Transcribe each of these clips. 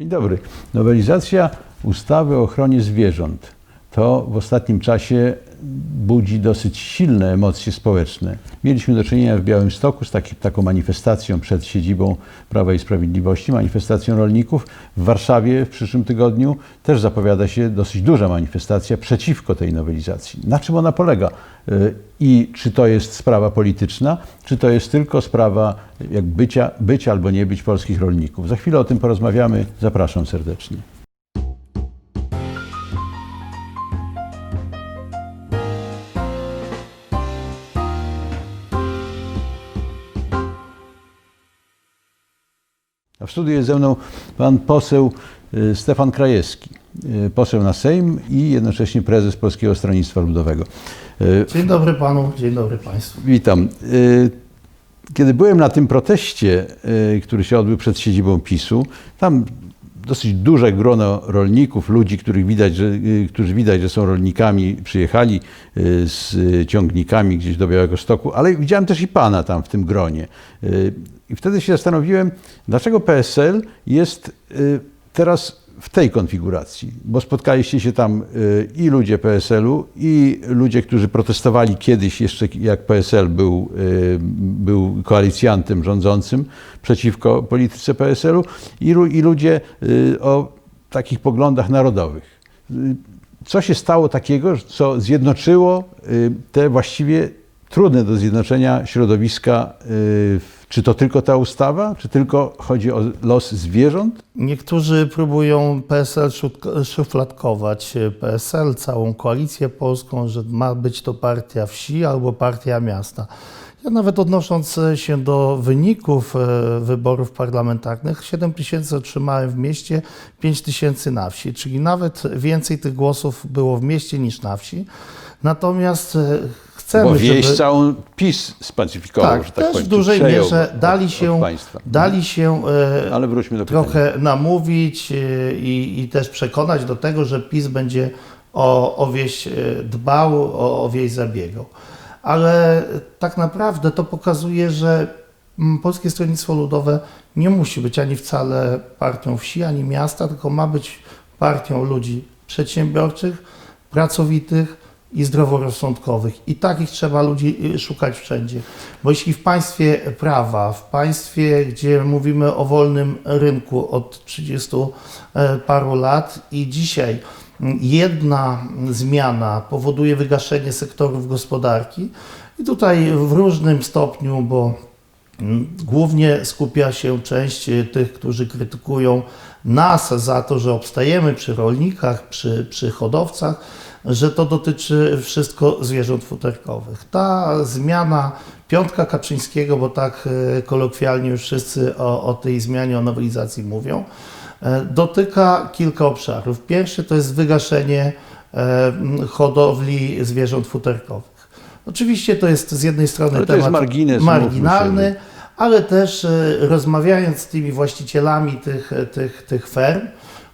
Dzień dobry. Nowelizacja ustawy o ochronie zwierząt to w ostatnim czasie budzi dosyć silne emocje społeczne. Mieliśmy do czynienia w Białymstoku z taki, taką manifestacją przed siedzibą Prawa i Sprawiedliwości, manifestacją rolników. W Warszawie w przyszłym tygodniu też zapowiada się dosyć duża manifestacja przeciwko tej nowelizacji. Na czym ona polega? Y, I czy to jest sprawa polityczna, czy to jest tylko sprawa jak bycia, być albo nie być polskich rolników? Za chwilę o tym porozmawiamy. Zapraszam serdecznie. W studiu jest ze mną pan poseł y, Stefan Krajewski, y, poseł na Sejm i jednocześnie prezes Polskiego Stronnictwa Ludowego. Y, Dzień dobry panu, dzień dobry państwu. Witam. Kiedy byłem na tym proteście, który się odbył przed siedzibą PiSu, tam dosyć duże grono rolników, ludzi, których widać, że, y, którzy widać, że są rolnikami, przyjechali y, z ciągnikami gdzieś do Białego Stoku, ale widziałem też i pana tam w tym gronie. Y, I wtedy się zastanowiłem, dlaczego PSL jest teraz w tej konfiguracji, bo spotkaliście się tam y, i ludzie PSL-u, i ludzie, którzy protestowali kiedyś, jeszcze jak PSL był, y, był koalicjantem rządzącym przeciwko polityce PSL-u, i, i ludzie y, o takich poglądach narodowych. Co się stało takiego, co zjednoczyło te właściwie trudne do zjednoczenia środowiska? y, Czy to tylko ta ustawa, czy tylko chodzi o los zwierząt? Niektórzy próbują PSL szufladkować, e, PSL, całą koalicję polską, że ma być to partia wsi albo partia miasta. Ja nawet odnosząc się do wyników e, wyborów parlamentarnych, 7 tysięcy otrzymałem w mieście, 5 tysięcy na wsi, czyli nawet więcej tych głosów było w mieście niż na wsi. Natomiast e, chcemy, Bo wieś żeby... całą PiS spacyfikował, Tak, że tak też powiem. w dużej mierze dali się, dali się e, Ale wróćmy do pytania. trochę namówić e, i, i też przekonać do tego, że PiS będzie o, o wieś e, dbał, o, o wieś zabiegał. Ale tak naprawdę to pokazuje, że mm, Polskie Stronnictwo Ludowe nie musi być ani wcale partią wsi, ani miasta, tylko ma być partią ludzi przedsiębiorczych, pracowitych i zdroworozsądkowych. I takich trzeba ludzi y, szukać wszędzie. Bo jeśli w państwie prawa, w państwie, gdzie mówimy o wolnym rynku od 30 e, paru lat i dzisiaj mm, jedna zmiana powoduje wygaszenie sektorów gospodarki, i tutaj w różnym stopniu, bo Mm, Głównie skupia się część e, tych, którzy krytykują nas za to, że obstajemy przy rolnikach, przy, przy hodowcach, że to dotyczy wszystko zwierząt futerkowych. Ta zmiana piątka Kaczyńskiego, bo tak e, kolokwialnie już wszyscy o, o tej zmianie, o nowelizacji mówią, e, dotyka kilka obszarów. Pierwszy to jest wygaszenie e, hodowli zwierząt futerkowych. Oczywiście to jest z jednej strony Ale temat margines, marginalny, że- ale też rozmawiając z tymi właścicielami tych, tych, tych ferm,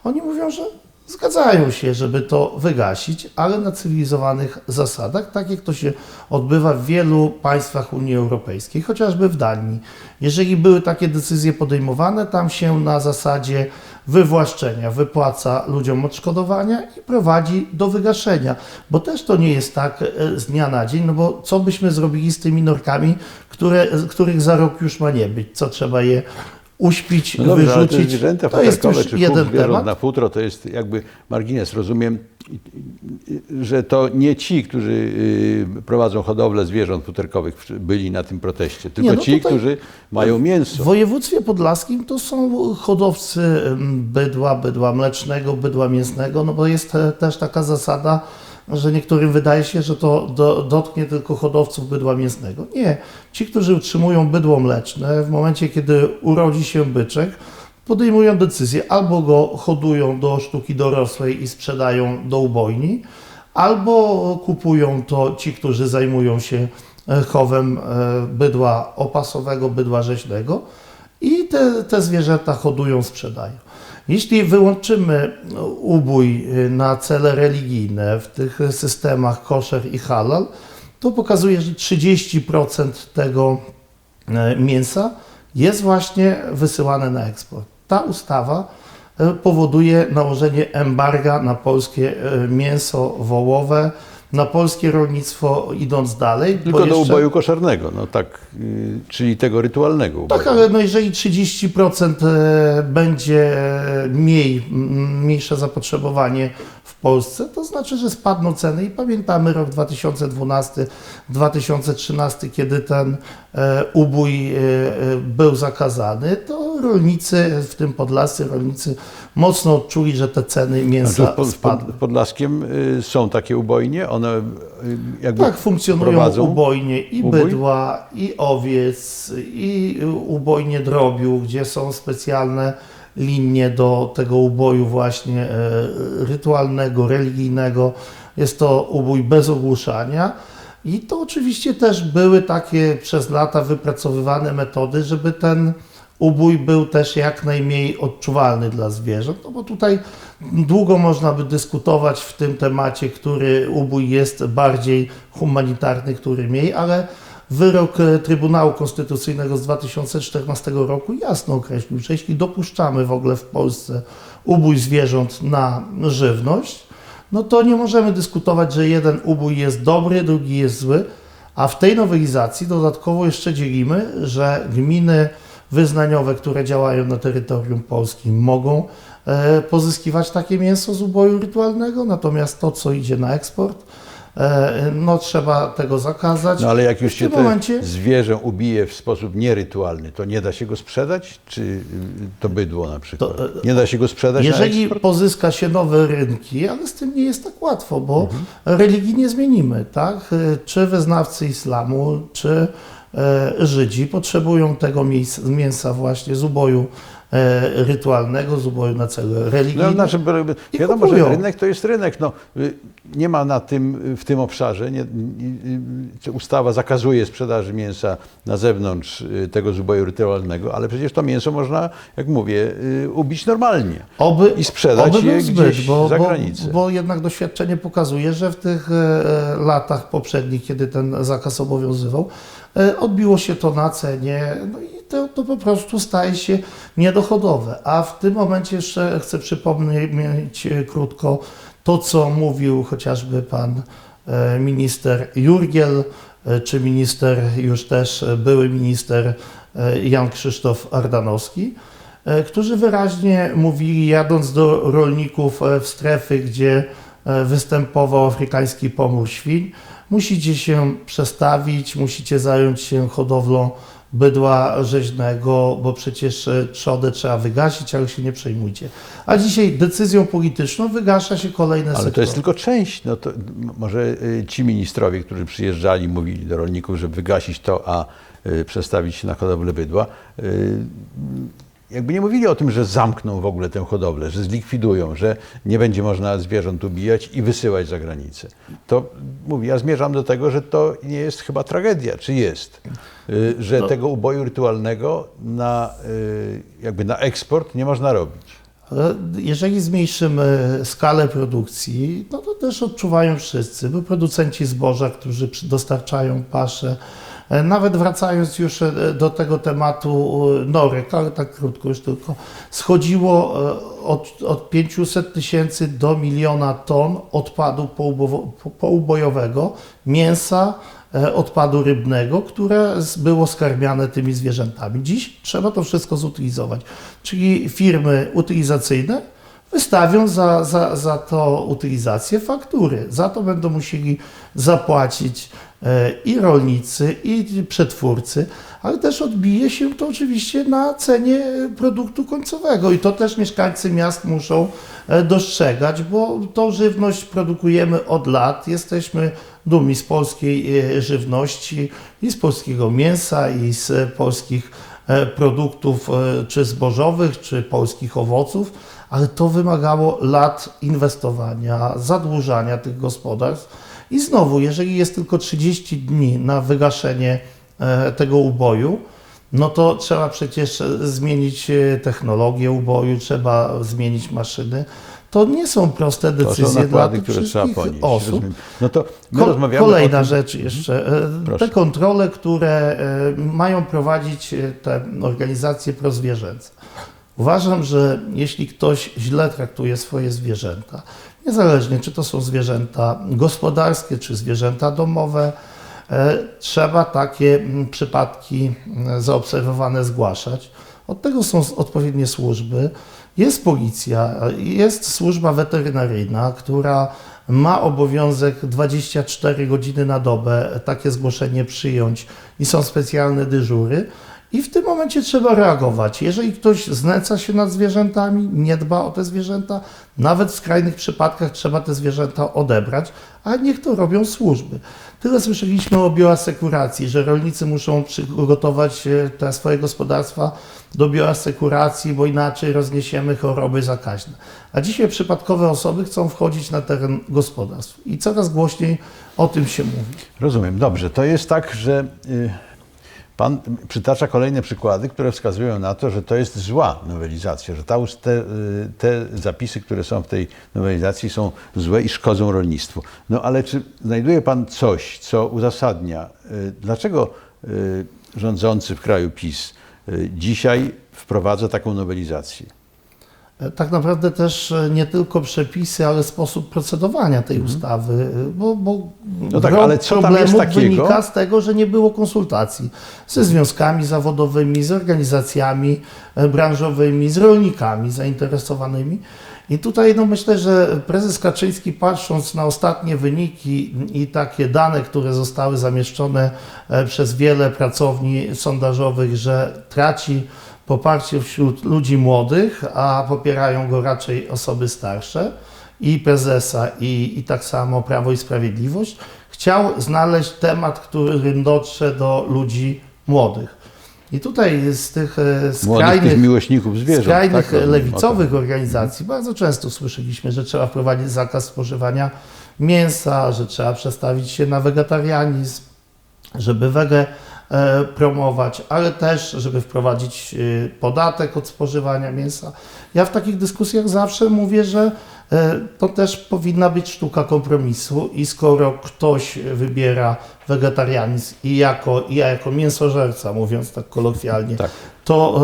oni mówią, że zgadzają się, żeby to wygasić, ale na cywilizowanych zasadach, tak jak to się odbywa w wielu państwach Unii Europejskiej, chociażby w Danii. Jeżeli były takie decyzje podejmowane, tam się na zasadzie wywłaszczenia wypłaca ludziom odszkodowania i prowadzi do wygaszenia, bo też to nie jest tak e, z dnia na dzień, no bo co byśmy zrobili z tymi norkami, które, których za rok już ma nie być, co trzeba je uśpić, No dobrze, ale te wyrzucić. zwierzęta to jest już czy jeden temat. na futro to jest jakby margines. Rozumiem, że to nie ci, którzy y, prowadzą hodowlę zwierząt futerkowych byli na tym proteście, tylko no ci, którzy mają W mięso. województwie podlaskim to są hodowcy em, bydła, bydła mlecznego, bydła mięsnego, no bo jest te, też taka zasada, że niektórym wydaje się, że to do, dotknie tylko hodowców bydła mięsnego. Nie. Ci, którzy utrzymują bydło mleczne, w momencie, kiedy urodzi się byczek, podejmują decyzję, albo go hodują do sztuki dorosłej i sprzedają do ubojni, albo kupują to ci, którzy zajmują się e, chowem e, bydła opasowego, bydła rzeźnego i te, te zwierzęta hodują, sprzedają. Jeśli wyłączymy ubój y, na cele religijne w tych systemach koszer i halal, to pokazuje, że 30% tego e, mięsa jest właśnie wysyłane na eksport. Ta ustawa e, powoduje nałożenie embarga na polskie mięso wołowe, na polskie rolnictwo idąc dalej. Tylko bo do jeszcze- uboju koszernego, no tak, y, czyli tego rytualnego uboju. Tak, ale no jeżeli 30% e, będzie e, mniej, mniejsze zapotrzebowanie w Polsce, to znaczy, że spadną ceny i pamiętamy rok 2012-2013, kiedy ten e, ubój był zakazany, to rolnicy, w tym podlascy rolnicy, mocno odczuli, że te ceny Znaczy, mięsa pod, spadły. pod Podlaskiem y, są takie ubojnie, one y, jakby Tak, funkcjonują prowadzą ubojnie i ubój? bydła, i owiec, i ubojnie drobiu, gdzie są specjalne linie do tego uboju właśnie e, rytualnego, religijnego. Jest to ubój bez ogłuszania. I to oczywiście też były takie przez lata wypracowywane metody, żeby ten ubój był też jak najmniej odczuwalny dla zwierząt, no bo tutaj długo można by dyskutować w tym temacie, który ubój jest bardziej humanitarny, który mniej, ale wyrok e, Trybunału Konstytucyjnego z 2014 roku jasno określił, że jeśli dopuszczamy w ogóle w Polsce ubój zwierząt na żywność, no to nie możemy dyskutować, że jeden ubój jest dobry, drugi jest zły, a w tej nowelizacji dodatkowo jeszcze dzielimy, że gminy wyznaniowe, które działają na terytorium Polski, mogą e, pozyskiwać takie mięso z uboju rytualnego, natomiast to, co idzie na eksport, e, no trzeba tego zakazać. No ale jak już się momencie zwierzę ubije w sposób nierytualny, to nie da się go sprzedać? Czy y, to bydło na przykład? To, e, nie da się go sprzedać Jeżeli pozyska się nowe rynki, ale z tym nie jest tak łatwo, bo Mhm. religii nie zmienimy, tak? Czy wyznawcy islamu, czy Żydzi potrzebują tego mięsa właśnie z uboju e, rytualnego, z uboju na cele No, religijne. znaczy, bo- bo I wiadomo, kupują. że rynek to jest rynek. No, y, nie ma na tym, w tym obszarze, nie, y, y, ustawa zakazuje sprzedaży mięsa na zewnątrz tego z uboju rytualnego, ale przecież to mięso można, jak mówię, ubić normalnie. Oby, i sprzedać oby je zbyt, gdzieś bo, za bo, granicę. bo jednak doświadczenie pokazuje, że w tych e, latach poprzednich, kiedy ten zakaz obowiązywał, e, odbiło się to na cenie, no i to, to po prostu staje się niedochodowe. A w tym momencie jeszcze chcę przypomnieć e, krótko to, co mówił chociażby pan e, minister Jurgiel, e, czy minister, już też e, były minister e, Jan Krzysztof Ardanowski, e, którzy wyraźnie mówili, jadąc do rolników e, w strefy, gdzie e, występował afrykański pomór świń, musicie się przestawić, musicie zająć się hodowlą bydła rzeźnego, bo przecież e, trzodę trzeba wygasić, ale się nie przejmujcie. A dzisiaj decyzją polityczną wygasza się kolejne Ale to jest tylko część. No to może y, ci ministrowie, którzy przyjeżdżali, mówili do rolników, żeby wygasić to, a y, przestawić się na hodowlę bydła, jakby nie mówili o tym, że zamkną w ogóle tę hodowlę, że zlikwidują, że nie będzie można zwierząt ubijać i wysyłać za granicę. To mówię, ja zmierzam do tego, że to nie jest chyba tragedia, czy jest, Y, że No. tego uboju rytualnego na, y, jakby na eksport nie można robić. Ale Jeżeli zmniejszymy skalę produkcji, no to też odczuwają wszyscy, bo producenci zboża, którzy dostarczają pasze, nawet wracając już e, do tego tematu e, norek, ale tak krótko już tylko, schodziło e, od, od 500 tysięcy do miliona ton odpadu poubojowego, mięsa, e, odpadu rybnego, które było skarmiane tymi zwierzętami. Dziś trzeba to wszystko zutylizować. Czyli firmy utylizacyjne wystawią za, za, za to utylizację faktury. Za to będą musieli zapłacić e, i rolnicy, i przetwórcy, ale też odbije się to oczywiście na cenie produktu końcowego i to też mieszkańcy miast muszą e, dostrzegać, bo tą żywność produkujemy od lat. Jesteśmy dumni z polskiej e, żywności i z polskiego mięsa i z polskich e, produktów e, czy zbożowych, czy polskich owoców, ale to wymagało lat inwestowania, zadłużania tych gospodarstw. I znowu, jeżeli jest tylko 30 dni na wygaszenie e, tego uboju, no to trzeba przecież e, zmienić e, technologię uboju, trzeba zmienić maszyny. To nie są proste To decyzje są dla nakłady, tych które trzeba ponieść. osób. Rozumiem. No to Kolejna rzecz jeszcze. E, Proszę. Te kontrole, które mają prowadzić te organizacje prozwierzęce. Uważam, że jeśli ktoś źle traktuje swoje zwierzęta, niezależnie czy to są zwierzęta gospodarskie, czy zwierzęta domowe, e, trzeba takie przypadki zaobserwowane zgłaszać. Od tego są odpowiednie służby. Jest policja, jest służba weterynaryjna, która ma obowiązek 24 godziny na dobę takie zgłoszenie przyjąć i są specjalne dyżury. I w tym momencie trzeba reagować. Jeżeli ktoś znęca się nad zwierzętami, nie dba o te zwierzęta, nawet w skrajnych przypadkach trzeba te zwierzęta odebrać, a niech to robią służby. Tyle słyszeliśmy o bioasekuracji, że rolnicy muszą przygotować e, te swoje gospodarstwa do bioasekuracji, bo inaczej rozniesiemy choroby zakaźne. A dzisiaj przypadkowe osoby chcą wchodzić na teren gospodarstw i coraz głośniej o tym się mówi. Rozumiem. Dobrze. To jest tak, że y, Pan przytacza kolejne przykłady, które wskazują na to, że to jest zła nowelizacja, że ta, te, y, te zapisy, które są w tej nowelizacji są złe i szkodzą rolnictwu. No ale czy znajduje Pan coś, co uzasadnia, y, dlaczego y, rządzący w kraju PiS dzisiaj wprowadza taką nowelizację? E, Tak naprawdę też e, nie tylko przepisy, ale sposób procedowania tej ustawy, e, bo, bo Mhm. No tak, ale co problemów wynika z tego, że nie było konsultacji ze związkami zawodowymi, z organizacjami branżowymi, z rolnikami zainteresowanymi. I tutaj no myślę, że prezes Kaczyński patrząc na ostatnie wyniki i takie dane, które zostały zamieszczone przez wiele pracowni sondażowych, że traci poparcie wśród ludzi młodych, a popierają go raczej osoby starsze i prezesa i, i tak samo Prawo i Sprawiedliwość, chciał znaleźć temat, którym dotrze do ludzi młodych. I tutaj z tych e, skrajnych miłośników zwierząt. skrajnych tak? Lewicowych organizacji bardzo często słyszeliśmy, że trzeba wprowadzić zakaz spożywania mięsa, że trzeba przestawić się na wegetarianizm, żeby wegę e, promować, ale też, żeby wprowadzić e, podatek od spożywania mięsa. Ja w takich dyskusjach zawsze mówię, że e, to też powinna być sztuka kompromisu i skoro ktoś wybiera wegetarianizm i jako, ja jako mięsożerca, mówiąc tak kolokwialnie, Tak. to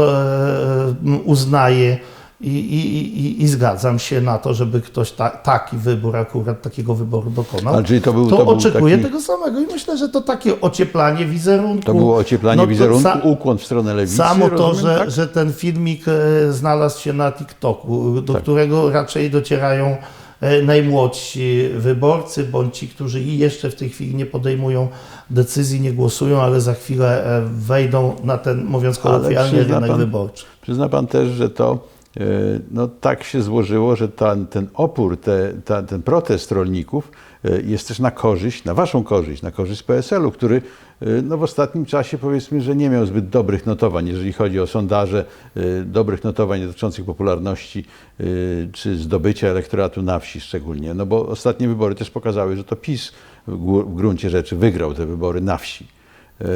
e, uznaję i, i, i, i zgadzam się na to, żeby ktoś ta, taki wybór, akurat takiego wyboru dokonał. Ale czyli to był, to, to był oczekuję taki, tego samego i myślę, że to takie ocieplanie wizerunku. To było ocieplanie No wizerunku, sa- ukłon w stronę lewicy. Samo to, rozumiem, że, tak? że ten filmik e, znalazł się na TikToku, do Tak. którego raczej docierają e, najmłodsi wyborcy, bądź ci, którzy i jeszcze w tej chwili nie podejmują decyzji, nie głosują, ale za chwilę e, wejdą na ten, mówiąc kolokwialnie, rynek pan- wyborczy. Przyzna Pan też, że to e, no, tak się złożyło, że ten, ten opór, te, ta, ten protest rolników e, jest też na korzyść, na Waszą korzyść, na korzyść PSL-u, który e, no, w ostatnim czasie powiedzmy, że nie miał zbyt dobrych notowań, jeżeli chodzi o sondaże, e, dobrych notowań dotyczących popularności e, czy zdobycia elektoratu na wsi szczególnie. No bo ostatnie wybory też pokazały, że to PiS w gruncie rzeczy wygrał te wybory na wsi. E,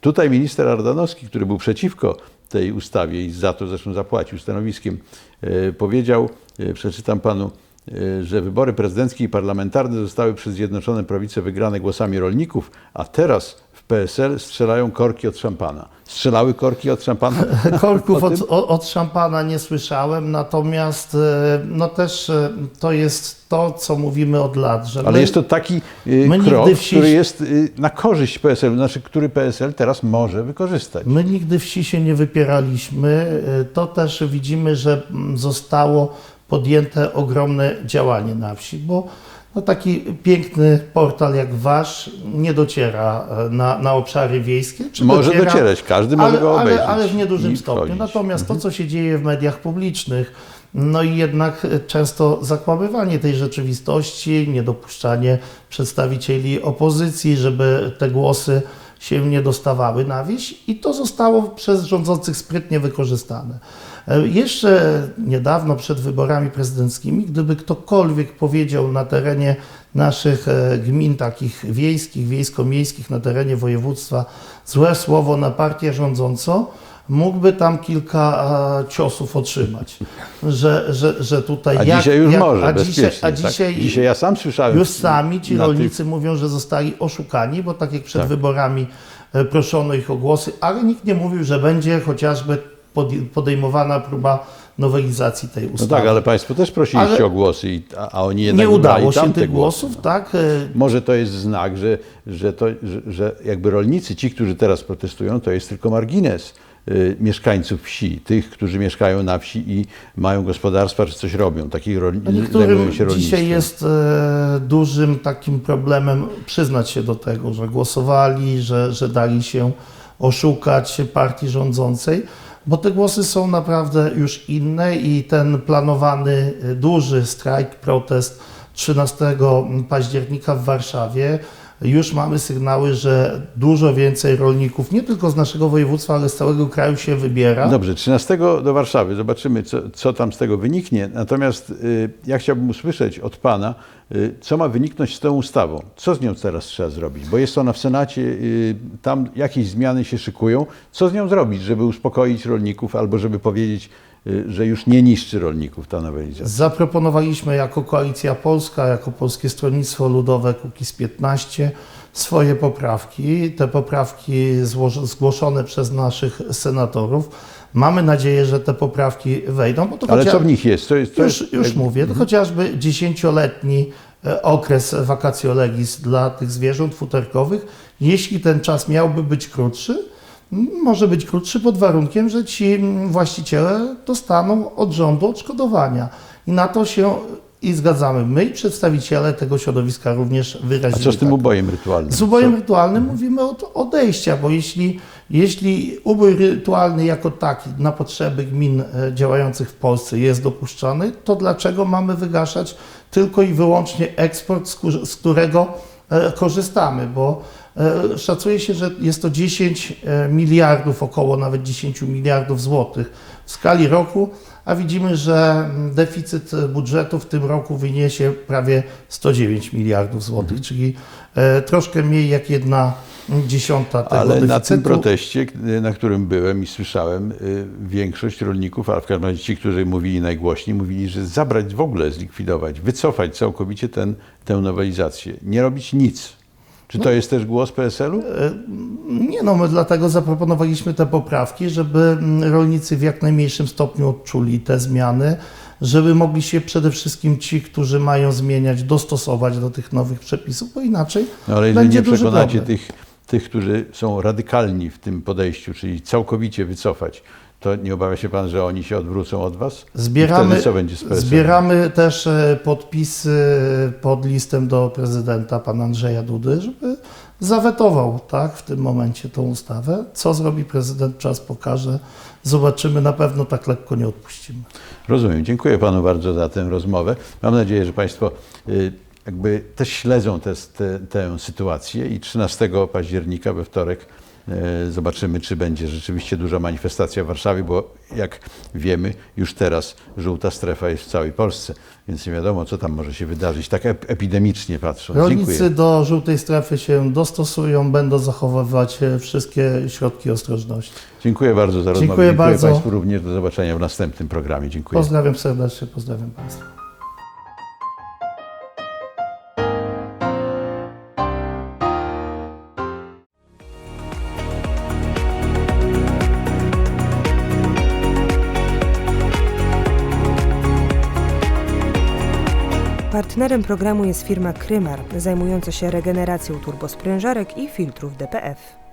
Tutaj minister Ardanowski, który był przeciwko tej ustawie i za to zresztą zapłacił stanowiskiem, e, powiedział, e, przeczytam panu, e, że wybory prezydenckie i parlamentarne zostały przez Zjednoczone Prawice wygrane głosami rolników, a teraz PSL strzelają korki od szampana. Strzelały korki od szampana? Korków od, od szampana nie słyszałem, natomiast e, no też e, to jest to, co mówimy od lat, że Ale my, jest to taki e, krok, wsi- który jest na korzyść PSL, znaczy który PSL teraz może wykorzystać. My nigdy wsi się nie wypieraliśmy. To też widzimy, że mm, zostało podjęte ogromne działanie na wsi, bo no taki piękny portal jak wasz nie dociera e, na, na obszary wiejskie. Czy Może dociera, docierać, każdy może ale, go obejrzeć. Ale, ale w niedużym stopniu. Natomiast to, co się dzieje w mediach publicznych, no i jednak często zakłamywanie tej rzeczywistości, niedopuszczanie przedstawicieli opozycji, żeby te głosy się nie dostawały na wieś i to zostało przez rządzących sprytnie wykorzystane. E, Jeszcze niedawno przed wyborami prezydenckimi, gdyby ktokolwiek powiedział na terenie naszych e, gmin takich wiejskich, wiejsko-miejskich na terenie województwa złe słowo na partię rządzącą, mógłby tam kilka e, ciosów otrzymać. Że, że, że tutaj A jak- dzisiaj już jak- może, a dzisiaj, a tak? dzisiaj, dzisiaj ja sam słyszałem. już sami ci na tych- rolnicy mówią, że zostali oszukani, bo tak jak przed Tak. wyborami e, proszono ich o głosy, ale nikt nie mówił, że będzie chociażby pod- podejmowana próba nowelizacji tej No ustawy. tak, ale Państwo też prosiliście Ale- o głosy, a, oni jednak nie udało się tych głosy. głosów, tak? e, Może to jest znak, że, że, to, że, że jakby rolnicy, ci, którzy teraz protestują, to jest tylko margines mieszkańców wsi, tych, którzy mieszkają na wsi i mają gospodarstwa, czy coś robią, takich rol... No zajmują się rolnictwem. dzisiaj jest e, dużym takim problemem przyznać się do tego, że głosowali, że, że dali się oszukać partii rządzącej, bo te głosy są naprawdę już inne i ten planowany e, duży strajk, protest 13 października w Warszawie, już mamy sygnały, że dużo więcej rolników, nie tylko z naszego województwa, ale z całego kraju się wybiera. Dobrze, 13 do Warszawy. Zobaczymy, co, co tam z tego wyniknie. Natomiast y, ja chciałbym usłyszeć od Pana, y, co ma wyniknąć z tą ustawą. Co z nią teraz trzeba zrobić? Bo jest ona w Senacie, y, tam jakieś zmiany się szykują. Co z nią zrobić, żeby uspokoić rolników albo żeby powiedzieć, że już nie niszczy rolników ta nowelizacja? Zaproponowaliśmy jako Koalicja Polska, jako Polskie Stronnictwo Ludowe Kukiz 15 swoje poprawki. Te poprawki zgłoszone przez naszych senatorów. Mamy nadzieję, że te poprawki wejdą. Bo to Ale chociaż- co w nich jest? To jest już, jest, już mówię, to chociażby dziesięcioletni e, okres vacatio legis dla tych zwierząt futerkowych, jeśli ten czas miałby być krótszy, może być krótszy pod warunkiem, że ci właściciele dostaną od rządu odszkodowania. I na to się i zgadzamy. My i przedstawiciele tego środowiska również A wyrazili. co z tym tak. ubojem rytualnym? Z ubojem Co- rytualnym mówimy od odejścia, bo jeśli, jeśli ubój rytualny jako taki na potrzeby gmin e, działających w Polsce jest dopuszczany, to dlaczego mamy wygaszać tylko i wyłącznie eksport, z którego e, korzystamy? Bo szacuje się, że jest to 10 e, miliardów, około nawet 10 miliardów złotych w skali roku, a widzimy, że mm, deficyt budżetu w tym roku wyniesie prawie 109 miliardów złotych, czyli e, troszkę mniej jak jedna dziesiąta tego Ale deficytu. na tym proteście, na którym byłem i słyszałem, większość rolników, a w każdym razie ci, którzy mówili najgłośniej, mówili, że zabrać w ogóle, zlikwidować, wycofać całkowicie ten, tę nowelizację, nie robić nic. Czy to jest też głos PSL-u? E, Nie no, my dlatego zaproponowaliśmy te poprawki, żeby mm, rolnicy w jak najmniejszym stopniu odczuli te zmiany, żeby mogli się przede wszystkim ci, którzy mają zmieniać, dostosować do tych nowych przepisów, bo inaczej No ale jeżeli nie przekonacie tych, tych, którzy są radykalni w tym podejściu, czyli całkowicie wycofać, to nie obawia się pan, że oni się odwrócą od was? Zbieramy, zbieramy też e, podpisy pod listem do prezydenta pana Andrzeja Dudy, żeby zawetował tak, w tym momencie tą ustawę. Co zrobi prezydent, czas pokaże. Zobaczymy, na pewno tak lekko nie odpuścimy. Rozumiem. Dziękuję panu bardzo za tę rozmowę. Mam nadzieję, że państwo y, jakby też śledzą tę te, sytuację i 13 października we wtorek zobaczymy, czy będzie rzeczywiście duża manifestacja w Warszawie, bo jak wiemy, już teraz żółta strefa jest w całej Polsce, więc nie wiadomo, co tam może się wydarzyć, tak ep- epidemicznie patrząc. Rolnicy Dziękuję. do żółtej strefy się dostosują, będą zachowywać e, wszystkie środki ostrożności. Dziękuję bardzo za rozmowę. Dziękuję bardzo. Państwu również. Do zobaczenia w następnym programie. Dziękuję. Pozdrawiam serdecznie, pozdrawiam Państwa. Programu jest firma Krymar, zajmująca się regeneracją turbosprężarek i filtrów DPF.